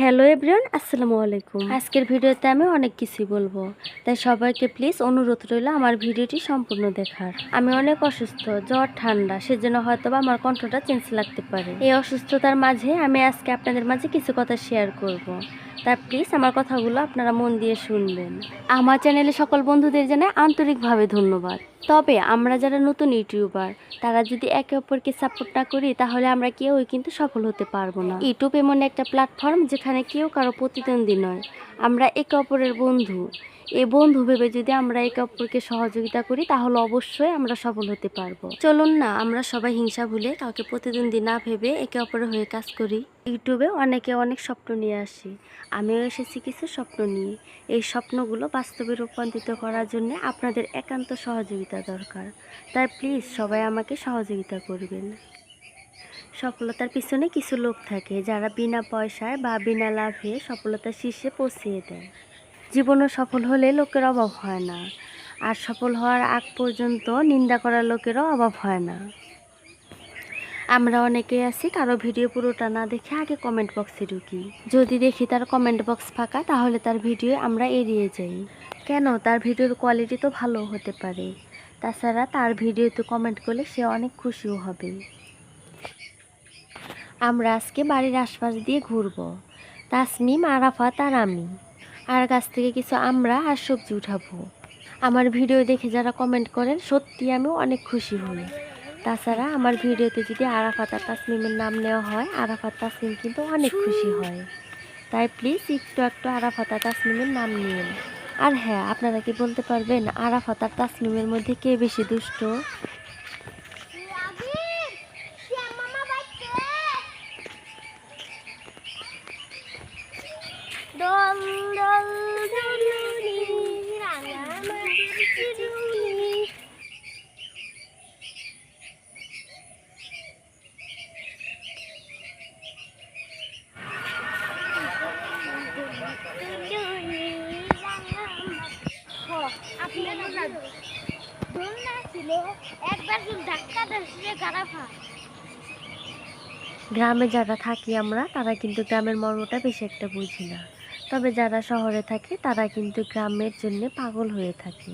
Hello everyone আসসালামু আলাইকুম আজকের ভিডিওতে আমি অনেক কিছু বলব। তাই সবাইকে প্লিজ অনুরোধ রইল আমার ভিডিওটি সম্পূর্ণ দেখার। আমি অনেক অসুস্থ, জ্বর, ঠান্ডা, সেজন্য হয়তো বা আমার কণ্ঠটা চেঞ্জ লাগতে পারে। এই অসুস্থতার মাঝে আমি আজকে আপনাদের মাঝে কিছু কথা শেয়ার করব। তাই প্লিজ আমার কথাগুলো আপনারা মন দিয়ে শুনবেন। আমার চ্যানেলে সকল বন্ধুদের জানাই আন্তরিকভাবে ধন্যবাদ। তবে আমরা যারা নতুন ইউটিউবার, তারা যদি একে অপরকে সাপোর্ট না করি, তাহলে আমরা কেউই কিন্তু সফল হতে পারব না। ইউটিউব এমন একটা প্ল্যাটফর্ম যেখানে কেউ কারও প্রতিদ্বন্দ্বী নয়। আমরা একে অপরের বন্ধু। এ বন্ধু ভেবে যদি আমরা একে অপরকে সহযোগিতা করি, তাহলে অবশ্যই আমরা সফল হতে পারব। চলুন না, আমরা সবাই হিংসা ভুলে কাউকে প্রতিদ্বন্দ্বী না ভেবে একে অপরের হয়ে কাজ করি। ইউটিউবে অনেকে অনেক স্বপ্ন নিয়ে আসি। আমিও এসেছি কিছু স্বপ্ন নিয়ে। এই স্বপ্নগুলো বাস্তবে রূপান্তরিত করার জন্য আপনাদের একান্ত সহযোগিতা দরকার। তাই প্লিজ সবাই আমাকে সহযোগিতা করবেন। সফলতার পিছনে কিছু লোক থাকে যারা বিনা পয়সায় বা বিনা লাভে সফলতার শীর্ষে পৌঁছিয়ে দেয়। জীবনে সফল হলে লোকের অভাব হয় না। আর সফল হওয়ার আগ পর্যন্ত নিন্দা করার লোকেরও অভাব হয় না। আমরা অনেকেই আছি, কারও ভিডিও পুরোটা না দেখে আগে কমেন্ট বক্সে ঢুকি। যদি দেখি তার কমেন্ট বক্স ফাঁকা, তাহলে তার ভিডিও আমরা এড়িয়ে যাই। কেন? তার ভিডিওর কোয়ালিটি তো ভালো হতে পারে। তাছাড়া তার ভিডিওতে কমেন্ট করলে সে অনেক খুশিও হবে। আমরা আজকে বাড়ির আশপাশ দিয়ে ঘুরবো। তাসমিম, আরাফাত আর আমি। আর গাছ থেকে কিছু আমরা আর সবজি উঠাবো। আমার ভিডিও দেখে যারা কমেন্ট করেন, সত্যি আমি অনেক খুশি হই। তাছাড়া আমার ভিডিওতে যদি আরাফাত আর তাসমিমের নাম নেওয়া হয়, আরাফাত তাসমিম কিন্তু অনেক খুশি হয়। তাই প্লিজ একটু একটু আরাফাত আর তাসমিমের নাম নিন আর হ্যাঁ আপনারা কি বলতে পারবেন, আরাফাত আর তাসমিমের মধ্যে কে বেশি দুষ্ট? দল দল রাঙা মাটির চিরুনি দুলুনি রাঙা আপনার দোল না ছিল একবার শুধু ধাক্কা ধরছে গারাফা গ্রামে যারা থাকি আমরা, তারা কিন্তু গ্রামের মর্মটা বেশি একটা বুঝি না। তবে যারা শহরে থাকে, তারা কিন্তু গ্রামের জন্য পাগল হয়ে থাকে।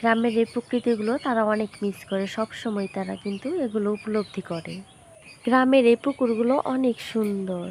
গ্রামের এই প্রকৃতিগুলো তারা অনেক মিস করে সব সময় তারা কিন্তু এগুলো উপলব্ধি করে। গ্রামের এই পুকুরগুলো অনেক সুন্দর।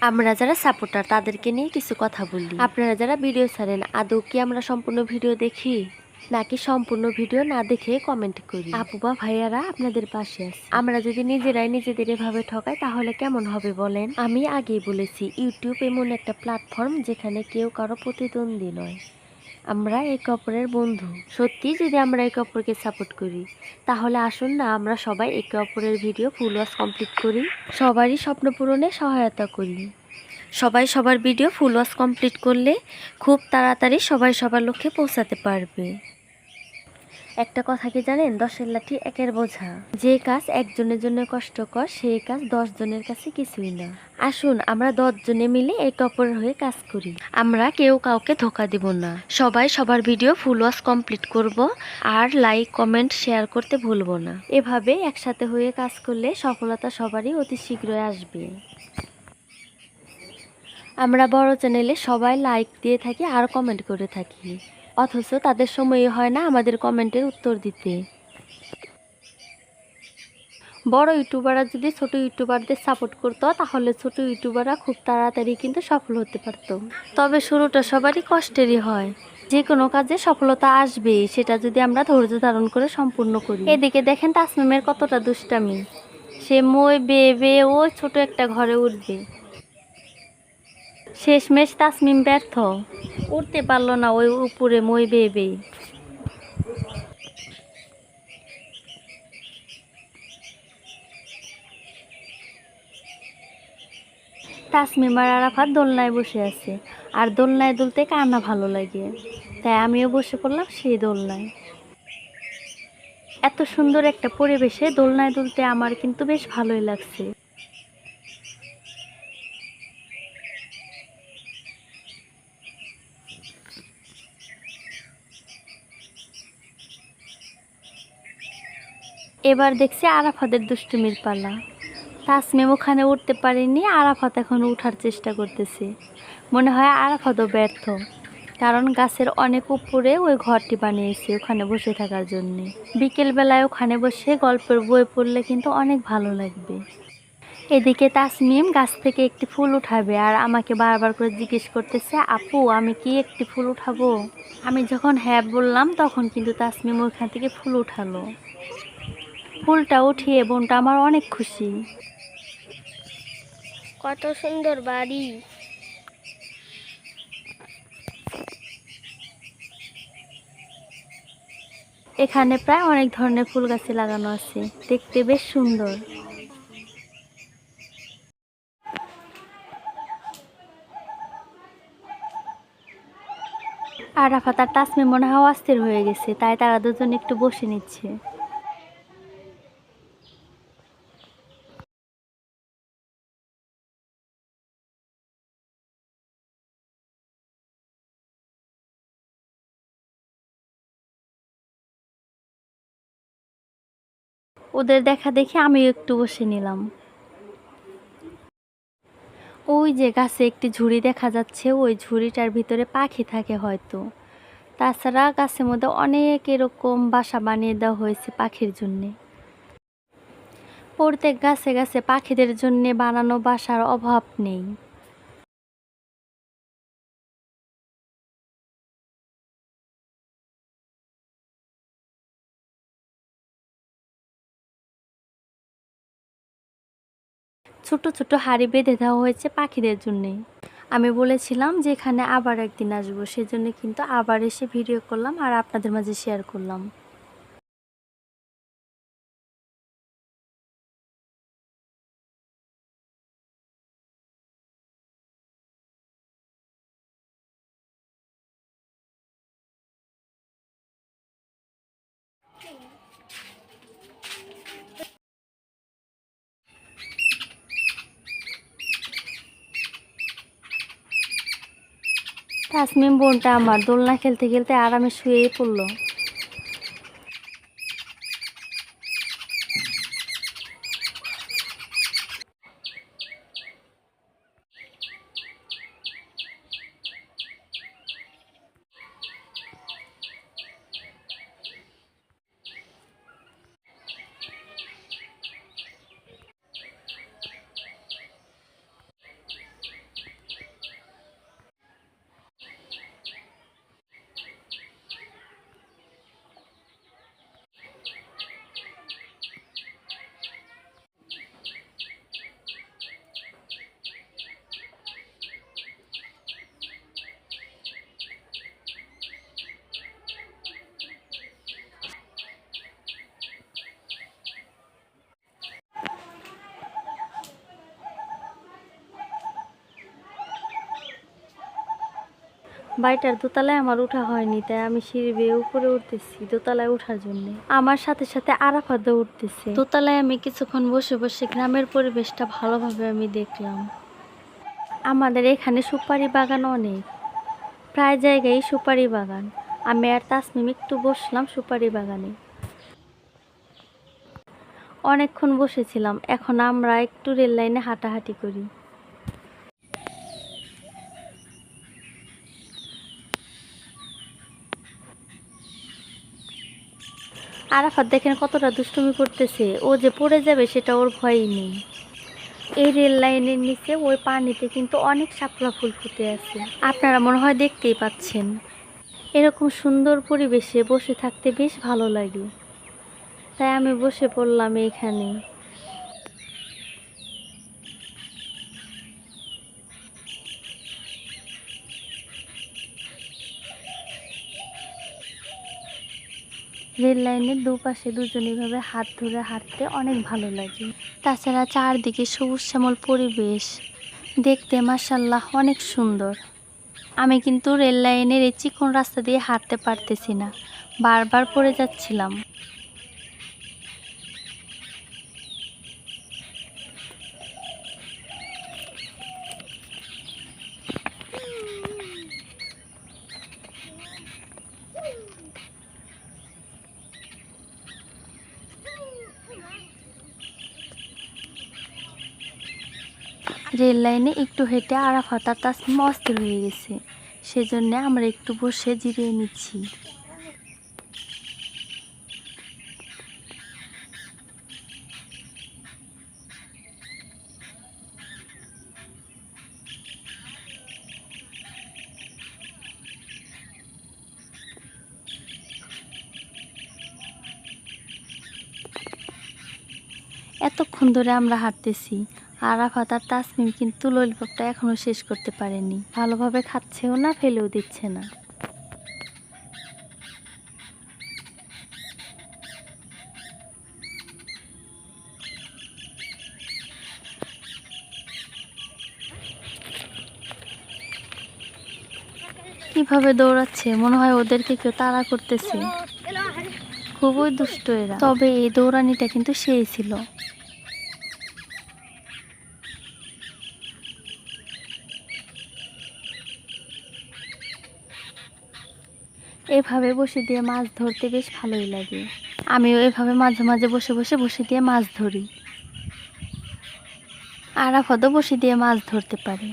আমরা যারা সাপোর্টার তাদেরকে নিয়ে কিছু কথা বলি। আপনারা যারা ভিডিও ছাড়েন, আদৌ কি আমরা সম্পূর্ণ ভিডিও দেখি? নাকি সম্পূর্ণ ভিডিও না দেখে কমেন্ট করি? আপু বা ভাইয়ারা আপনাদের পাশে আছে। আমরা যদি নিজেরাই নিজেদের এভাবে ঠকাই, তাহলে কেমন হবে বলেন? আমি আগেই বলেছি ইউটিউব এমন একটা প্ল্যাটফর্ম যেখানে কেউ কারও প্রতিদ্বন্দ্বী নয়। আমরা একে অপরের বন্ধু। সত্যি যদি আমরা একে অপরকে সাপোর্ট করি, তাহলে আসুন না আমরা সবাই একে অপরের ভিডিও ফুল ওয়াশ কমপ্লিট করি। সবারই স্বপ্ন পূরণে সহায়তা করি। সবাই সবার ভিডিও ফুল ওয়াশ কমপ্লিট করলে খুব তাড়াতাড়ি সবাই সবার লক্ষ্যে পৌঁছাতে পারবে। একটা কথা কি জানেন? দশের লাঠি একের বোঝা। যে কাজ একজনের জন্য কষ্টকর সেই কাজ দশ জনের কাছে কিছুই না। আসুন, আমরা দশ জনে মিলে একে অপরের হয়ে কাজ করি। আমরা কেউ কাউকে ধোকা দেব না। সবাই সবার ভিডিও ফুল ওয়াশ কমপ্লিট করব আর লাইক কমেন্ট শেয়ার করতে ভুলবো না। এভাবে একসাথে হয়ে কাজ করলে সফলতা সবারই অতি শীঘ্রই আসবে। আমরা বড় চ্যানেলে সবাই লাইক দিয়ে থাকি আর কমেন্ট করে থাকি। অথচ তাদের সময় হয় না আমাদের কমেন্টের উত্তর দিতে। বড় ইউটিউবাররা যদি ছোট ইউটিউবারদের সাপোর্ট করতো, তাহলে ছোট ইউটিউবাররা খুব তাড়াতাড়ি কিন্তু সফল হতে পারতো। তবে শুরুটা সবারই কষ্টেরই হয়। যে কোনো কাজে সফলতা আসবে সেটা যদি আমরা ধৈর্য ধারণ করে সম্পূর্ণ করি। এদিকে দেখেন তাসমিমের কতটা দুষ্টামি। সে মই বেয়ে বেয়ে ওই ছোট একটা ঘরে উঠবে। শেষমেশ তাসমিম ব্যর্থ। উঠতে পারল না ওই উপরে মই বেবে তাসমিম আর আরাফাত দোলনায় বসে আছে। আর দোলনায় দুলতে কার না ভালো লাগে। তাই আমিও বসে পড়লাম সেই দোলনায়। এত সুন্দর একটা পরিবেশে দোলনায় দুলতে আমার কিন্তু বেশ ভালোই লাগছে। এবার দেখছি আরাফাদের দুষ্টুমির পালা। তাসমিম ওখানে উঠতে পারেনি, আরাফাত এখন উঠার চেষ্টা করতেছে। মনে হয় আরাফাতও ব্যর্থ, কারণ গাছের অনেক উপরে ওই ঘরটি বানিয়েছে ওখানে বসে থাকার জন্যে। বিকেলবেলায় ওখানে বসে গল্পের বই পড়লে কিন্তু অনেক ভালো লাগবে। এদিকে তাসমিম গাছ থেকে একটি ফুল উঠাবে আর আমাকে বারবার করে জিজ্ঞেস করতেছে, আপু, আমি কি একটি ফুল উঠাবো? আমি যখন হ্যাঁ বললাম, তখন কিন্তু তাসমিম ওইখান থেকে ফুল উঠালো। ফুলটা উঠিয়ে বোনটা আমার অনেক খুশি। কত সুন্দর বাড়ি। এখানে প্রায় অনেক ধরনের ফুল গাছে লাগানো আছে। দেখতে বেশ সুন্দর। আরাফাত আর তাসমি মনে হয় অস্থির হয়ে গেছে তাই তারা দুজন একটু বসে নিচ্ছে। ওদের দেখা দেখে আমিও একটু বসে নিলাম। ওই যে গাছে একটি ঝুড়ি দেখা যাচ্ছে, ওই ঝুড়িটার ভিতরে পাখি থাকে হয়তো। তাছাড়া গাছের মধ্যে অনেক এরকম বাসা বানিয়ে দেওয়া হয়েছে পাখির জন্যে। প্রত্যেক গাছে গাছে পাখিদের জন্যে বানানো বাসার অভাব নেই। ছোট ছোট হাড়ি বেঁধে দেওয়া হয়েছে পাখিদের জন্যে। আমি বলেছিলাম যে এখানে আবার একদিন আসব, সেজন্য কিন্তু আবার এসে ভিডিও করলাম আর আপনাদের মাঝে শেয়ার করলাম। তাসমিম বোনটা আমার দোলনা খেলতে খেলতে আরামে শুয়েই পড়ল। বাড়িটার দোতলায় আমার উঠা হয়নি, তাই আমি সিঁড়ি বেয়ে উপরে উঠতেছি দোতলায় ওঠার জন্য। আমার সাথে সাথে আরাফাতও উঠতেছে। দোতলায় আমি কিছুক্ষণ বসে বসে গ্রামের পরিবেশটা ভালোভাবে আমি দেখলাম। আমাদের এখানে সুপারি বাগান অনেক। প্রায় জায়গায় সুপারি বাগান। আমি আর তাসমিম একটু বসলাম সুপারি বাগানে। অনেকক্ষণ বসেছিলাম, এখন আমরা একটু রেল লাইনে হাঁটাহাঁটি করি। আরাফাত দেখেন কতটা দুষ্টুমি করতেছে। ও যে পড়ে যাবে সেটা ওর ভয়ই নেই। এই রেল লাইনের নিচে ওই পানিতে কিন্তু অনেক শাপলা ফুল ফুটে আছে। আপনারা মনে হয় দেখতেই পাচ্ছেন। এরকম সুন্দর পরিবেশে বসে থাকতে বেশ ভালো লাগে। তাই আমি বসে পড়লাম এইখানে রেল লাইনের দুপাশে দুজন এভাবে হাত ধরে হাঁটতে অনেক ভালো লাগে। তাছাড়া চারদিকে সবুজ শ্যামল পরিবেশ। দেখতে মাসাল্লাহ অনেক সুন্দর। আমি কিন্তু রেল লাইনের এই চিকন রাস্তা দিয়ে হাঁটতে পারতেছি না। বারবার পড়ে যাচ্ছিলাম। লাইনে একটু হেঁটে আরাফাত আর তাসমিম অস্থির হয়ে গেছে। সেজন্য আমরা একটু বসে জিরিয়ে নিচ্ছি। এতক্ষণ ধরে আমরা হাঁটতেছি। আরাফাত আর তাসমিম কিন্তু ললিপপটা এখনও শেষ করতে পারেনি। ভালোভাবে খাচ্ছেও না, ফেলেও দিচ্ছে না। কীভাবে দৌড়াচ্ছে? মনে হয় ওদেরকে কেউ তাড়া করতেছে। খুবই দুষ্ট এরা। তবে এই দৌড়ানিটা কিন্তু সেই ছিল। এভাবে বসে দিয়ে মাছ ধরতে বেশ ভালোই লাগে। আমিও এভাবে মাঝে মাঝে বসে বসে বসে দিয়ে মাছ ধরি। আরাফাদও বসে দিয়ে মাছ ধরতে পারে।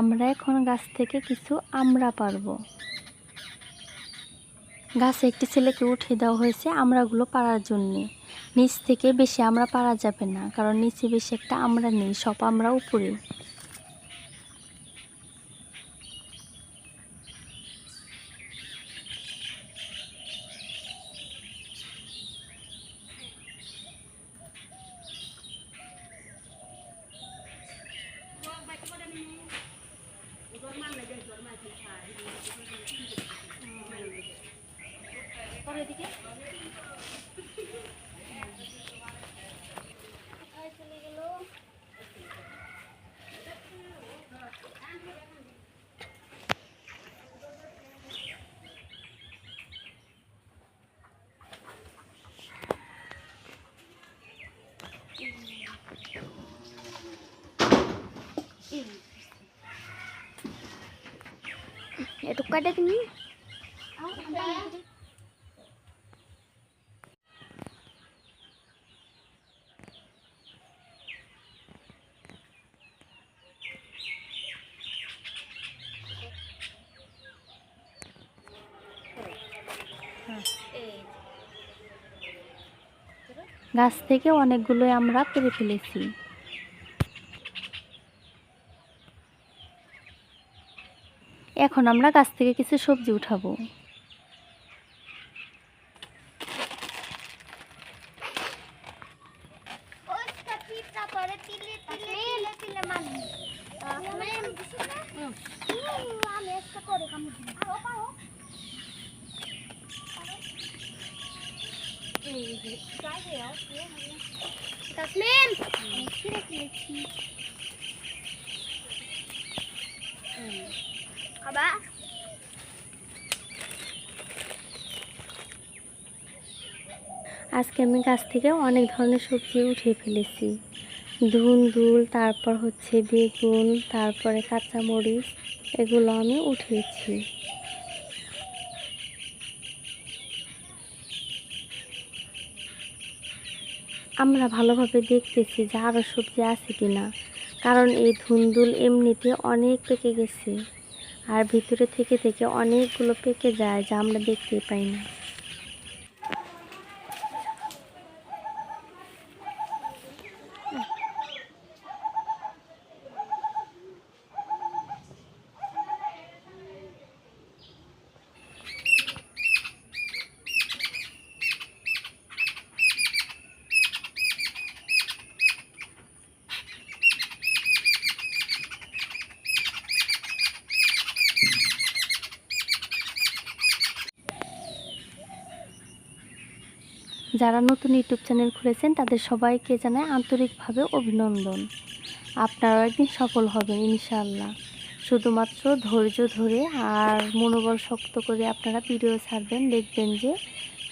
আমরা এখন গাছ থেকে কিছু আমরা পারব। গাছে একটি ছেলেকে উঠে দেওয়া হয়েছে আমরাগুলো পাড়ার জন্যে। নিচ থেকে বেশি আমরা পারা যাবে না, কারণ নিচে বেশি একটা আমরা নেই, সব আমরা উপরে। কাটে তুমি? গাছ থেকে অনেকগুলোই আমরা পেরে ফেলেছি। এখন আমরা গাছ থেকে কিছু সবজি উঠাবো। ওইটা আজকে আমি গাছ থেকে অনেক ধরনের সবজি উঠিয়ে ফেলেছি। ধুন্দুল তারপর হচ্ছে বেগুন, তারপরে কাঁচামরিচ, এগুলো আমি উঠিয়েছি। আমরা ভালোভাবে দেখতেছি যে আরও সবজি আছে কি না কারণ এই ধুন্দুল এমনিতে অনেক পেকে গেছে। আর ভিতরে থেকে থেকে অনেকগুলো পেকে যায় যা আমরা দেখতেই পাই না। যারা নতুন ইউটিউব চ্যানেল খুলেছেন, তাদের সবাইকে জানাই আন্তরিকভাবে অভিনন্দন। আপনারাও একদিন সফল হবেন, ইনশাআল্লাহ। শুধুমাত্র ধৈর্য ধরে আর মনোবল শক্ত করে আপনারা ভিডিও ছাড়বেন, দেখবেন যে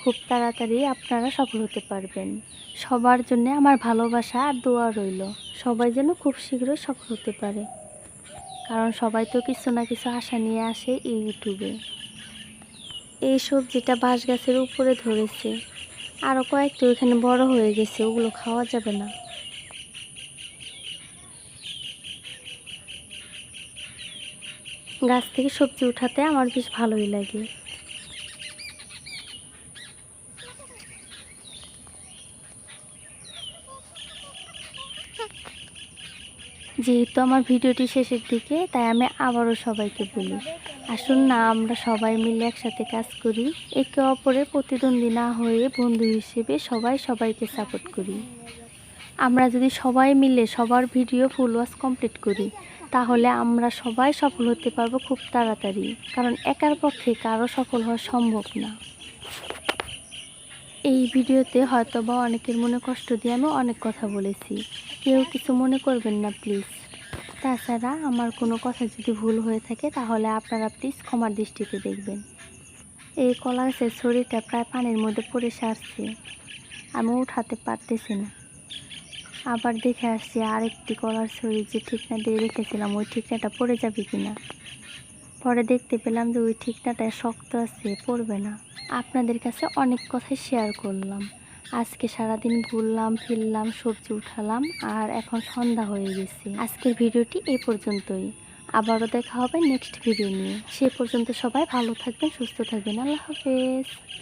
খুব তাড়াতাড়ি আপনারা সফল হতে পারবেন। সবার জন্য আমার ভালোবাসা আর দোয়া রইল। সবাই যেন খুব শীঘ্রই সফল হতে পারে। কারণ সবাই তো কিছু না কিছু আশা নিয়ে আসে এই ইউটিউবে। এই সবজিটা বাঁশ গাছের উপরে ধরেছে আরও কয়েকটা ওইখানে বড় হয়ে গেছে, ওগুলো খাওয়া যাবে না। গাছ থেকে সবজি উঠাতে আমার বেশ ভালোই লাগে। যেহেতু আমার ভিডিওটি শেষের দিকে, তাই আমি আবারও সবাইকে বলি, আসুন না, আমরা সবাই মিলে একসাথে কাজ করি। একে অপরের প্রতিদ্বন্দ্বী না হয়ে বন্ধু হিসেবে সবাই সবাইকে সাপোর্ট করি। আমরা যদি সবাই মিলে সবার ভিডিও ফুল ওয়াশ কমপ্লিট করি, তাহলে আমরা সবাই সফল হতে পারব খুব তাড়াতাড়ি, কারণ একার পক্ষে কারও সফল হওয়া সম্ভব না। এই ভিডিওতে হয়তো বা অনেকের মনে কষ্ট দিয়ে আমি অনেক কথা বলেছি। কেউ কিছু মনে করবেন না, প্লিজ। তাছাড়া আমার কোনো কথা যদি ভুল হয়ে থাকে, তাহলে আপনারা প্লিজ ক্ষমার দৃষ্টিতে দেখবেন। এই কলা গাছের শরীরটা প্রায় পানির মধ্যে পড়ে সারছে। আমি উঠাতে পারতেছি না। আবার দেখে আসছি আরেকটি কলার শরীর যে ঠিকনা দিয়ে রেখেছিলাম, ওই ঠিকনাটা পড়ে যাবে কিনা? পরে দেখতে পেলাম যে ওই ঠিকনাটা শক্ত আছে, পড়বে না। আপনাদের কাছে অনেক কথাই শেয়ার করলাম। আজকে সারাদিন ঘুরলাম, ফিরলাম, সবজি উঠালাম আর এখন সন্ধ্যা হয়ে গেছে। আজকের ভিডিওটি এ পর্যন্তই। আবারও দেখা হবে নেক্সট ভিডিও নিয়ে। সে পর্যন্ত সবাই ভালো থাকবেন, সুস্থ থাকবেন। আল্লাহ হাফেজ।